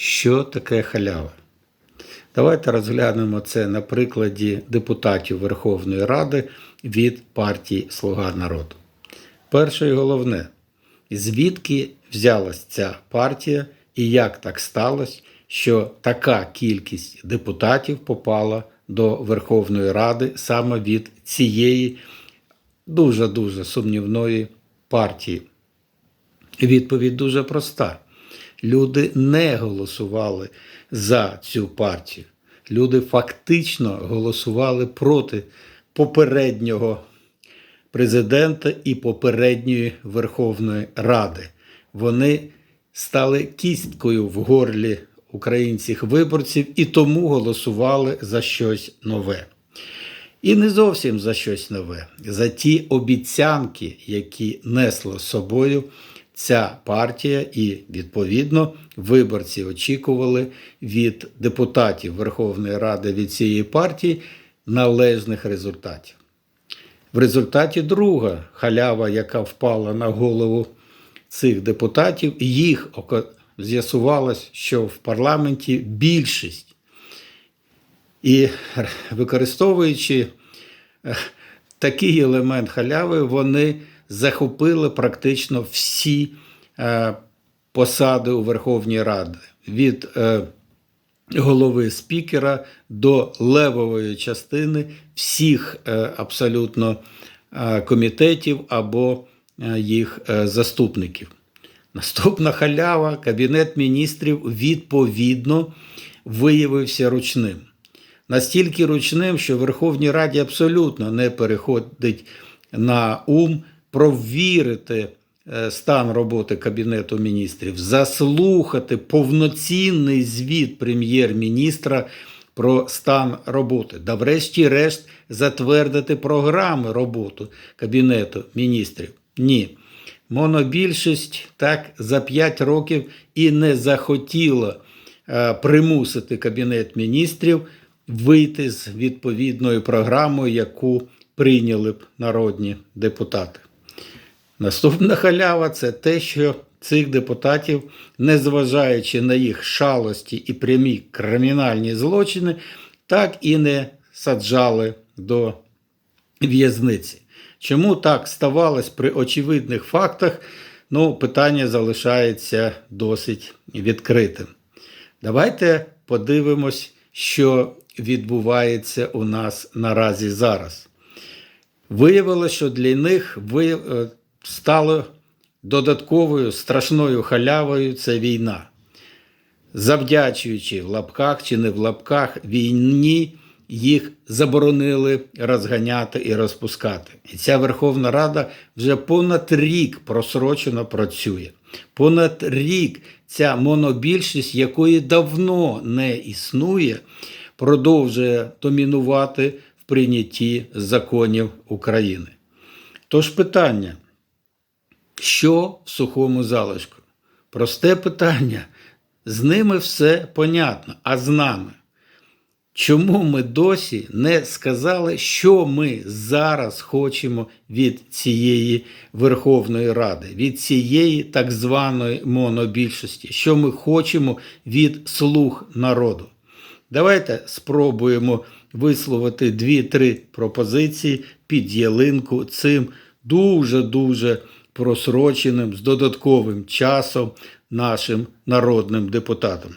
Що таке халява? Давайте розглянемо це на прикладі депутатів Верховної Ради від партії Слуга народу. Перше і головне, звідки взялась ця партія і як так сталося, що така кількість депутатів попала до Верховної Ради саме від цієї дуже-дуже сумнівної партії. Відповідь дуже проста. Люди не голосували за цю партію. Люди фактично голосували проти попереднього президента і попередньої Верховної Ради. Вони стали кісткою в горлі українських виборців і тому голосували за щось нове. І не зовсім за щось нове, за ті обіцянки, які несла з собою ця партія, і, відповідно, виборці очікували від депутатів Верховної Ради від цієї партії належних результатів. В результаті друга халява, яка впала на голову цих депутатів, їх з'ясувалось, що в парламенті більшість. І використовуючи е, такий елемент халяви, вони захопили практично всі е, посади у Верховній Раді від е, голови спікера до левової частини всіх е, абсолютно комітетів або їх заступників. Наступна халява, Кабінет міністрів відповідно виявився ручним. Настільки ручним, що Верховній Раді абсолютно не переходить на ум провірити е, стан роботи Кабінету міністрів, заслухати повноцінний звіт прем'єр-міністра про стан роботи, да врешті-решт затвердити програми роботи Кабінету міністрів. Ні. Монобільшість так за 5 років і не захотіла е, примусити Кабінет міністрів вийти з відповідною програмою, яку прийняли б народні депутати. Наступна халява це те, що цих депутатів, незважаючи на їх шалості і прямі кримінальні злочини, так і не саджали до в'язниці. Чому так ставалось при очевидних фактах? Ну, питання залишається досить відкритим. Давайте подивимось, що відбувається у нас наразі зараз. Виявилося, що для них стало додатковою страшною халявою це війна. Завдячуючи в лапках чи не в лапках війні, їх заборонили розганяти і розпускати. І ця Верховна Рада вже понад рік просрочено працює. Понад рік ця монобільшість, якої давно не існує, продовжує домінувати в прийнятті законів України. Тож питання, що в сухому залишку? Просте питання. З ними все понятно, а з нами. Чому ми досі не сказали, що ми зараз хочемо від цієї Верховної Ради, від цієї так званої монобільшості, що ми хочемо від слуг народу? Давайте спробуємо висловити дві-три пропозиції під ялинку цим дуже-дуже просроченим з додатковим часом нашим народним депутатам.